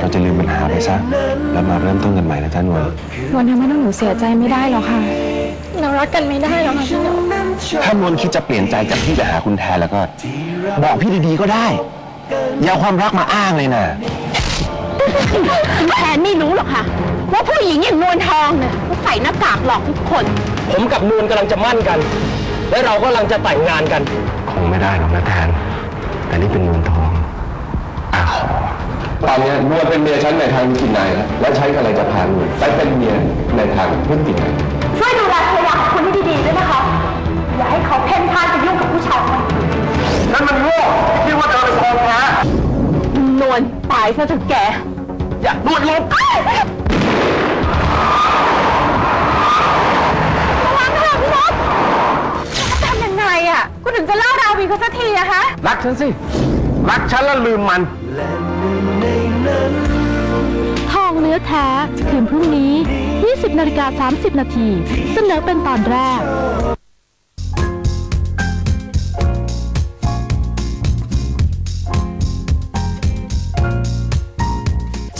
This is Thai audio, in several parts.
เราจะลืมปัญหาไปซะ แล้วมาเริ่มต้นกันใหม่นะจ๊ะนวลวันทำให้น้องหนูเสียใจไม่ได้หรอกค่ะ เรารักกันไม่ได้หรอกค่ะพี่นกถ้านวลคิดจะเปลี่ยนใจจากพี่ไปหาคุณแทนแล้วก็ บอกพี่ดีๆก็ได้ อย่าเอาความรักมาอ้างเลยนะแทนไม่รู้หรอกค่ะ ว่าผู้หญิงอย่างนวลทองเนี่ยเขาใส่หน้ากากหลอกทุกคน ผมกับนูนกำลังจะมั่นกัน และเราก็กำลังจะแต่งงานกัน คงไม่ได้หรอกนะแทน แต่นี่เป็นนวลทองอาขอ ตอนนี้นวลเป็นเมียฉันในทางนิตินัยแล้วและฉันกำลังจะพานวลไปเป็นเมียในทางพฤตินัยช่วยดูแลภรรยาของคุณให้ดีๆด้วยนะคะ อย่าให้เขาเพ่นพ่านไปยุ่งกับผู้ชายคนอื่นนั่นมันโง่ที่ว่าเธอเป็นทองแท้นวลตายซะเถอะแก อย่านวลลบระวังค่ะพี่นกทำยังไงอะ คุณถึงจะเล่าราวีเขาสักทีอะคะ รักฉันสิ รักฉันแล้วลืมมัน ทองเนื้อแท้ คืนพรุ่งนี้ 20นาฬิกา30 นาทีเสนอเป็นตอนแรก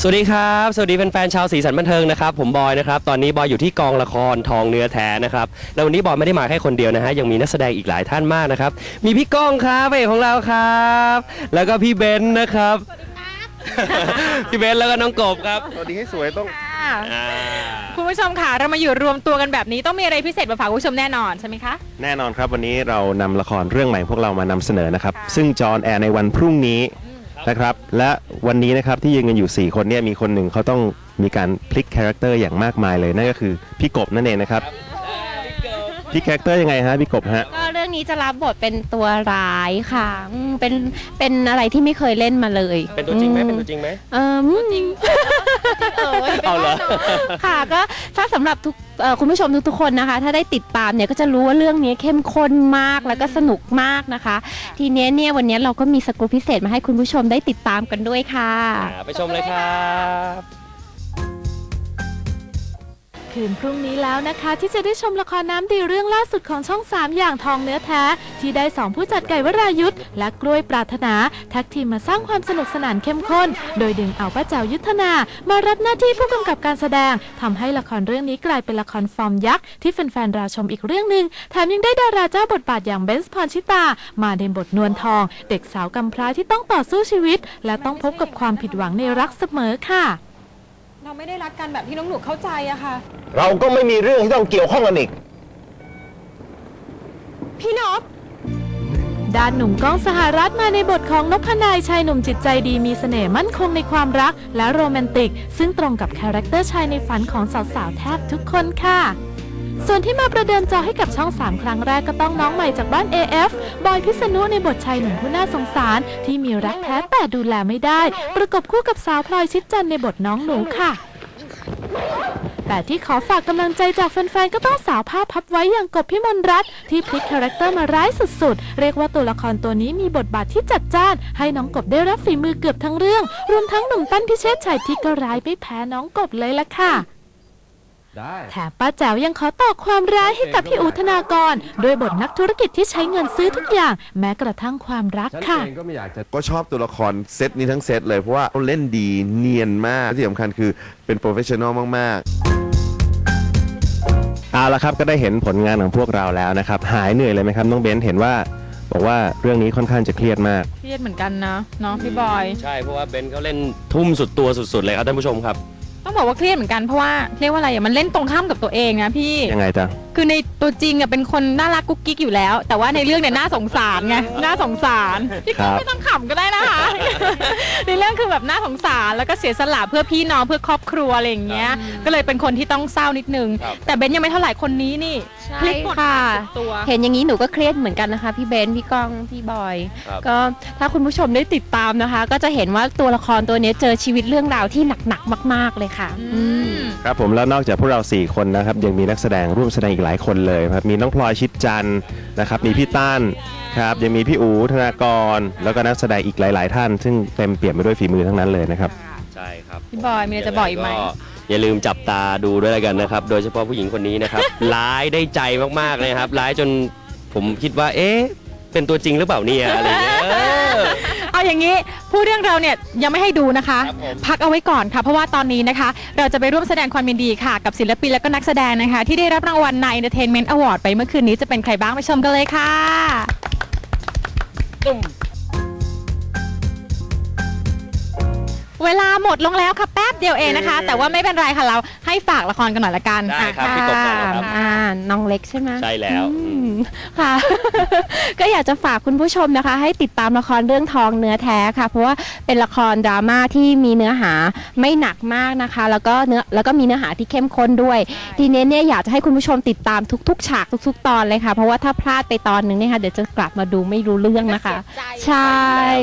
สวัสดีครับ สวัสดีแฟนๆชาวสีสันบันเทิงนะครับ ผมบอยนะครับ ตอนนี้บอยอยู่ที่กองละครทองเนื้อแท้นะครับ แล้ววันนี้บอยไม่ได้มาแค่คนเดียวนะฮะ ยังมีนักแสดงอีกหลายท่านมากนะครับ มีพี่ก้องครับพระเอกของเราครับ แล้วก็พี่เบนซ์นะครับ พี่เบนซ์แล้วก็น้องกบครับสวัสดีให้สวยต้องอ่าคุณผู้ชมค่ะเรามาอยู่รวมตัวกันแบบนี้ต้องมีอะไรพิเศษมาฝากคุณผู้ชมแน่นอนใช่ไหมคะ แน่นอนครับวันนี้เรานำละครเรื่องใหม่พวกเรามานำเสนอนะครับ ซึ่งจอห์นแอร์ในวันพรุ่งนี้นะครับ และวันนี้นะครับที่ยืนกันอยู่ 4 คนเนี่ยมีคนหนึ่งเขาต้องมีการพลิกคาแรคเตอร์อย่างมากมายเลยนั่นก็คือพี่กบนั่นเองนะครับพลิกคาแรคเตอร์ยังไงฮะพี่กบฮะก็เรื่องนี้จะรับบทเป็นตัวร้ายค่ะอืมเป็นเป็นอะไรที่ไม่เคยเล่นมาเลยเป็นตัวจริงไหมเป็นตัวจริงไหม เออจริงเออเอาเหรอค่ะก็ถ้าสำหรับทุกเอ่อคุณผู้ชมทุกๆคนนะคะ ถ้าได้ติดตามเนี่ยก็จะรู้ว่าเรื่องนี้เข้มข้นมากแล้วก็สนุกมากนะคะ ทีเนี้ยเนี่ยวันนี้เราก็มีสกู๊ปพิเศษมาให้คุณผู้ชมได้ติดตามกันด้วยค่ะ อ่าไปชมเลยครับ คืนพรุ่งนี้แล้วนะคะ ที่จะได้ชมละครน้ำดีเรื่องล่าสุดของช่อง 3 อย่างทองเนื้อแท้ ที่ได้สองผู้จัดไก่วรายุทธ์และกล้วยปรารถนา แท็กทีมมาสร้างความสนุกสนานเข้มข้น โดยดึงเอาป้าแจ๋วยุทธนา มารับหน้าที่ผู้กำกับการแสดงทำให้ละครเรื่องนี้กลายเป็นละครฟอร์มยักษ์ที่แฟนๆรอชมอีกเรื่องหนึ่งแถมยังได้ดาราเจ้าบทบาทอย่างเบนซ์พรชิตา มาในบทนวลทอง เด็กสาวกำพร้าที่ต้องต่อสู้ชีวิต และต้องพบกับความผิดหวังในรักเสมอค่ะ เราไม่ได้รักกันแบบที่น้องหนูเข้าใจอะค่ะ เราก็ไม่มีเรื่องที่ต้องเกี่ยวข้องกันอีก พี่นกด้านหนุ่มก้องสหรัฐมาในบทของนพนายชายหนุ่มจิตใจดีมีเสน่ห์มั่นคงในความรักและโรแมนติก ซึ่งตรงกับคาแรคเตอร์ชายในฝันของสาวๆแทบทุกคนค่ะ ส่วนที่มาประเดิมจอให้กับช่อง 3 ครั้งแรกก็ต้องน้องใหม่จากบ้าน AF บอยพิษณุในบทชายหนุ่มผู้น่าสงสาร ที่มีรักแท้แต่ดูแลไม่ได้ ประกบคู่กับสาวพลอยชิดจันในบทน้องหนูค่ะ แต่ที่ขอฝากกำลังใจจากแฟนๆ ก็ต้องสาวภาพับไว้อย่างกบพิมลรัตน์ที่พลิกคาแรคเตอร์มาร้ายสุดๆ เรียกว่าตัวละครตัวนี้มีบทบาทที่จัดจ้าน ให้น้องกบได้รับฝีมือเกือบทั้งเรื่อง รวมทั้งหนุ่มตั้นพิเชษชัยที่ก็ร้ายไม่แพ้น้องกบเลยละค่ะ แถมป้าแจ๋วยังขอต่อความร้ายให้กับพี่อูธนากร ด้วยบทนักธุรกิจที่ใช้เงินซื้อทุกอย่าง แม้กระทั่งความรักค่ะ ก็ชอบตัวละครเซตนี้ทั้งเซตเลยเพราะว่าเขาเล่นดีเนียนมากที่สำคัญคือเป็นโปรเฟชชั่นอลมาก ๆ เอาละครับก็ได้เห็นผลงานของพวกเราแล้วนะครับ หายเหนื่อยเลยไหมครับน้องเบนซ์เห็นว่า บอกว่าเรื่องนี้ค่อนข้างจะเครียดมาก เครียดเหมือนกันนะเนาะพี่บอย ใช่ เพราะว่าเบนซ์เขาเล่นทุ่มสุดตัวสุดๆเลยครับท่านผู้ชมครับ ต้องบอกว่าเครียดเหมือนกันเพราะว่าเรียกว่าอะไรอะมันเล่นตรงข้ามกับตัวเองนะพี่ยังไงจ๊ะ คือในตัวจริงอะเป็นคนน่ารักกุ๊กกิ๊กอยู่แล้ว แต่ว่าในเรื่องเนี่ยน่าสงสารไงน่าสงสารพี่ครัก้องบไม่ต้องขำก็ได้นะคะ ในเรื่องคือแบบน่าสงสารแล้วก็เสียสละเพื่อพี่น้องเพื่อครอบครัวอะไรอย่างเงี้ย ก็เลยเป็นคนที่ต้องเศร้านิดนึงครับแต่เบนยังไม่เท่าไหร่คนนี้นี่ใช่พลิกบทค่ะสุดตัวเห็นอย่างนี้หนูก็เครียดเหมือนกันนะคะ พี่เบนซ์พี่ก้องพี่บอยครับก็ถ้าคุณผู้ชมได้ติดตามนะคะ ก็จะเห็นว่าตัวละครตัวนี้เจอชีวิตเรื่องราวที่หนักๆมาก ๆเลยค่ะอืมครับผมแล้วนอกจากพวกเรา4คนนะครับยังมีนักแสดงร่วมแสดงอีกหลายคนเลยครับมีน้องพลอยชิดจันทร์นะครับมีพี่ต้านครับยังมีพี่อูธนากร แล้วก็นักแสดงอีกหลาย ๆ ท่าน ซึ่งเต็มเปี่ยมไปด้วยฝีมือทั้งนั้นเลยนะครับ ใช่ครับพี่บอยมีอะไรจะบอกอีกไหม อย่าลืมจับตาดูด้วยแล้วกันนะครับ โดยเฉพาะผู้หญิงคนนี้นะครับ ร้ายได้ใจมากๆเลยครับ ร้ายจนผมคิดว่า เอ๊ะ เป็นตัวจริงหรือเปล่าเนี่ยอะไรเงี้ยเออ เอาอย่างนี้ผู้เรื่องเราเนี่ยยังไม่ให้ดูนะคะ ครับผม พักเอาไว้ก่อนค่ะ เพราะว่าตอนนี้นะคะ เราจะไปร่วมแสดงความยินดีค่ะ กับศิลปินและก็นักแสดงนะคะ ที่ได้รับรางวัลใน Entertainment Award ไปเมื่อคืนนี้จะเป็นใครบ้างไปชมกันเลยค่ะ เวลาหมดลงแล้วค่ะแป๊บเดียวเองนะคะ แต่ว่าไม่เป็นไรค่ะเราให้ฝากละครกันหน่อยละกันได้ครับอะพี่กบก่อนเลยครับ อ่าน้องเล็กใช่ไหม ใช่แล้ว อืมค่ะ ก็อยากจะฝากคุณผู้ชมนะคะ ให้ติดตามละครเรื่องทองเนื้อแท้ค่ะ เพราะว่าเป็นละครดราม่าที่มีเนื้อหาไม่หนักมากนะคะ แล้วก็เนื้อแล้วก็มีเนื้อหาที่เข้มข้นด้วย ทีนี้เนี่ยอยากจะให้คุณผู้ชมติดตามทุก ๆ ฉากทุก ๆ ตอนเลยค่ะ เพราะว่าถ้าพลาดไปตอนหนึ่งเนี่ยค่ะเดี๋ยวจะกลับมาดูไม่รู้เรื่องนะคะ ใช่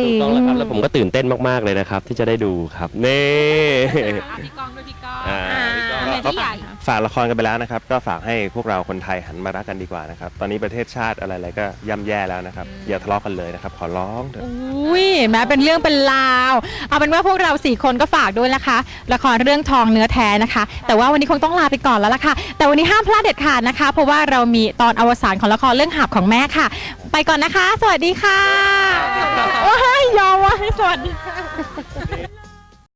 ถูกต้องแล้วครับแล้วผมก็ตื่นเต้นมากๆเลยนะครับ ที่จะได้ดูครับนี่ พี่กองด้วยพี่กอง อ่าพี่กองอ่าก็พี่ใหญ่ ฝากละครกันไปแล้วนะครับ ก็ฝากให้พวกเราคนไทยหันมารักกันดีกว่านะครับ ตอนนี้ประเทศชาติอะไรๆก็ย่ำแย่แล้วนะครับ อย่าทะเลาะกันเลยนะครับ ขอร้องเถอะ อุ้ยแม้เป็นเรื่องเป็นราว เอาเป็นว่าพวกเราสี่คนก็ฝากด้วยนะคะ ละครเรื่องทองเนื้อแท้นะคะ แต่ว่าวันนี้คงต้องลาไปก่อนแล้วล่ะค่ะ แต่วันนี้ห้ามพลาดเด็ดขาดนะคะ เพราะว่าเรามีตอนอวสานของละครเรื่องหาบของแม่ค่ะ ไปก่อนนะคะ สวัสดีค่ะโอ้ยยอมว่าสวัสดีค่ะ